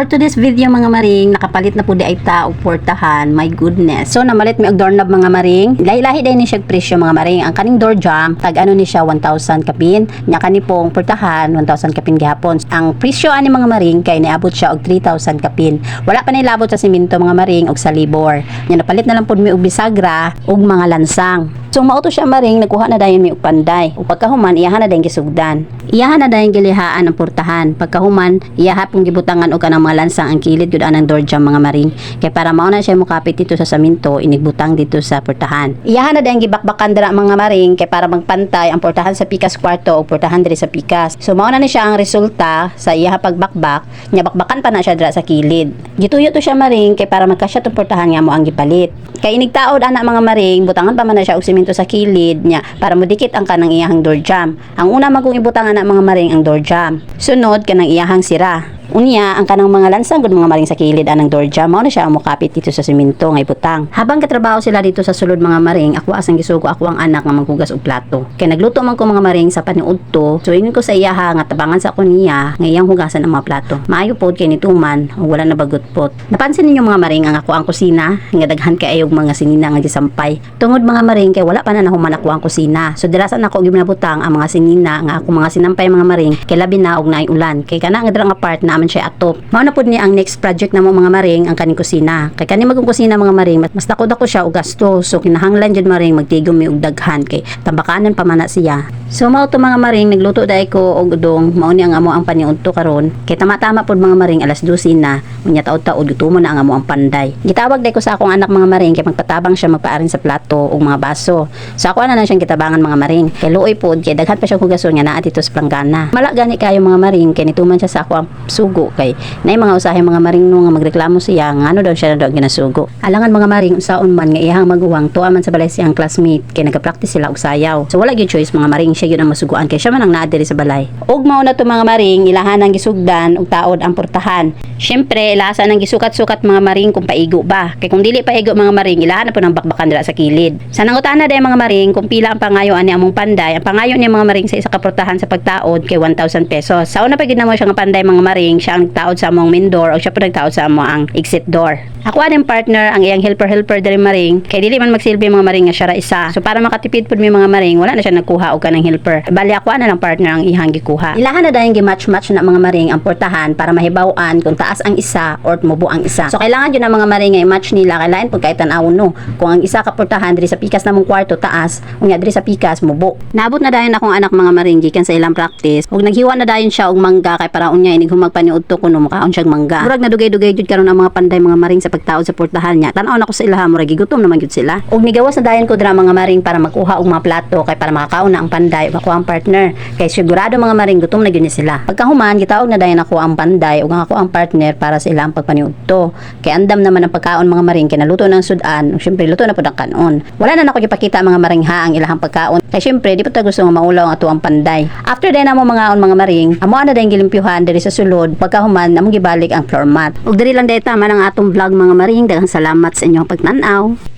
For today's video mga maring, nakapalit na po di ay taog portahan. My goodness. So namalit mi og doorknob mga maring. Lahi-lahi day ni siya presyo mga maring. Ang kaning door jam, tag ano ni siya 1,000 kapin. Nya kani pong portahan 1,000 kapin gihapon. Ang presyo ani mga maring kay niabot siya og 3,000 kapin. Wala pa nilabot sa simento mga maring og sa libor. Nya napalit na lang pud mi og bisagra og mga lansang. So mauto siya maring nagkuha na dayon mi og panday. Pagkahuman iyahan na dayon gisugdan. Iyahan na dayon gilihaan ang portahan. Pagkahuman iyaha pong gibutangan og kanang mga lansang ang kilid gud anang door jam mga maring. Kay para mao na siya mukapit dito sa saminto inigbutang dito sa portahan. Iyahan na dayon gibakbakan dira mga maring kay para magpantay ang portahan sa pikas kwarto o portahan diri sa pikas. So mao na ni siya ang resulta sa iyaha pagbakbak nya bakbakan pa na siya dira sa kilid. Gituyo to siya maring kay para magkasya to portahan nga mo ang gipalit. Kay inigtaod ana mga maring, butangan pa man na siya og simento sa kilid niya para mudikit ang kanang iyahang door jam. Ang una magong ibutangan na mga maring ang door jam. Sunod kanang iyahang sira. Unya, ang kanang mga lansang gud mga maring sa kilid anang door jam, mao na siya ang mukapit dito sa simento nga ibutang. Habang katrabaho sila dito sa sulod mga maring, ako asang gisugo ako ang anak nga manghugas og plato. Kay nagluto man ko mga maring sa paniudto, so ingin ko sa iyaha nga tabangan sa ako niya nga iyang hugasan ang mga plato. Maayo pod kay nituman, wala na bagot pot. Napansin ninyo mga maring ang ako ang kusina, nga daghan kay ayog mga sinina nga gisampay. Tungod mga maring kay wala pa na nahuman ako ang kusina. So dirasan ako gibnabutang ang mga sinina nga ako mga sinampay mga maring kay labi na og naay ulan. Kay kana nga drang apart na man siya atop. Mao na pud ni ang next project na mo mga maring ang kaning kusina. Kay kani magong kusina mga maring mas dako dako siya og gasto. So kinahanglan jud maring magtigom mi og daghan kay tambakanan pa man siya. So mao to mga maring nagluto dai ko og udong mao ni ang amo ang paniudto karon. Kay tama-tama pud mga maring alas 12 na unya taod-taod gutumo na ang amo ang panday. Gitawag dai ko sa akong anak mga maring kay magpatabang siya magpaarin sa plato og mga baso. So ako na na siyang gitabangan mga maring. Kay luoy pod kay daghan pa siya hugason nga naa dito sa planggana. Mala gani kayo mga maring kay nituman siya sa ako ang sugo kay nay mga usahay mga maring no nga magreklamo siya nga ano daw siya na daw ginasugo. Alangan mga maring unsaon man nga iyang maguwang tuwa man sa balay siyang classmate kay nagapractice sila og sayaw. So wala gyud choice mga maring siya gyud ang masuguan kay siya man ang naa diri sa balay. Og mao na to mga maring ilahan ang gisugdan og taod ang portahan. Syempre ilasa nang gisukat-sukat mga maring kung paigo ba. Kay kung dili paigo mga maring ilahan na po ng bakbakan dira sa kilid. Sa nangutana day mga maring kung pila ang pangayo ani among panday. Ang pangayo ni mga maring sa isa ka portahan sa pagtaod kay 1,000 pesos. Sa una pa gid na mo siya nga panday mga maring siya ang taod sa among main door o siya pa nagtaod sa amo ang exit door. Ako aning partner ang iyang helper helper diri maring kay dili man magsilbi mga maring nga siya ra isa. So para makatipid pud mi mga maring wala na siya nagkuha og kanang helper. Bali ako na lang partner ang ihang gikuha. Ilahan na dayon gi-match-match na mga maring ang portahan para mahibaw-an kung taas ang isa or mubo ang isa. So kailangan yun ang mga maring nga i-match nila kailangan pud kay tan-awon no. Kung ang isa ka portahan diri sa pikas namong kwarto taas, unya diri sa pikas mubo. Nabot na dayon akong anak mga maring gikan sa ilang practice. Ug naghiwa na dayon siya og mangga kay para unya inig humag paniudto kuno makaon siya mangga. Murag na dugay-dugay jud karon ang mga panday mga maring sa pagtaod sa portahan niya. Tan-aw na ko sa ilaha murag gigutom naman jud sila. Ug nigawas na dayon ko dira mga maring para makuha og mga plato kay para makakaon na ang panday ug ako ang partner. Kay sigurado mga maring gutom na gyud ni sila. Pagkahuman gitaog na dayon ako ang panday ug ako ang partner para sa ilang pagpaniudto. Kay andam naman ang pagkaon mga maring kinaluto ng sudan. Ug syempre luto na pud ang kanon. Wala na nako gipakita mga maring ha ang ilahang pagkaon. Kay syempre di pa ta gusto nga maulaw ang ato ang panday. After day na mo mga on mga maring, amo na dayon gilimpyuhan diri sa sulod. Pagkahuman among gibalik ang floor mat. Ug diri lang dayta man ang atong vlog mga maring. Daghang salamat sa inyong pagtanaw.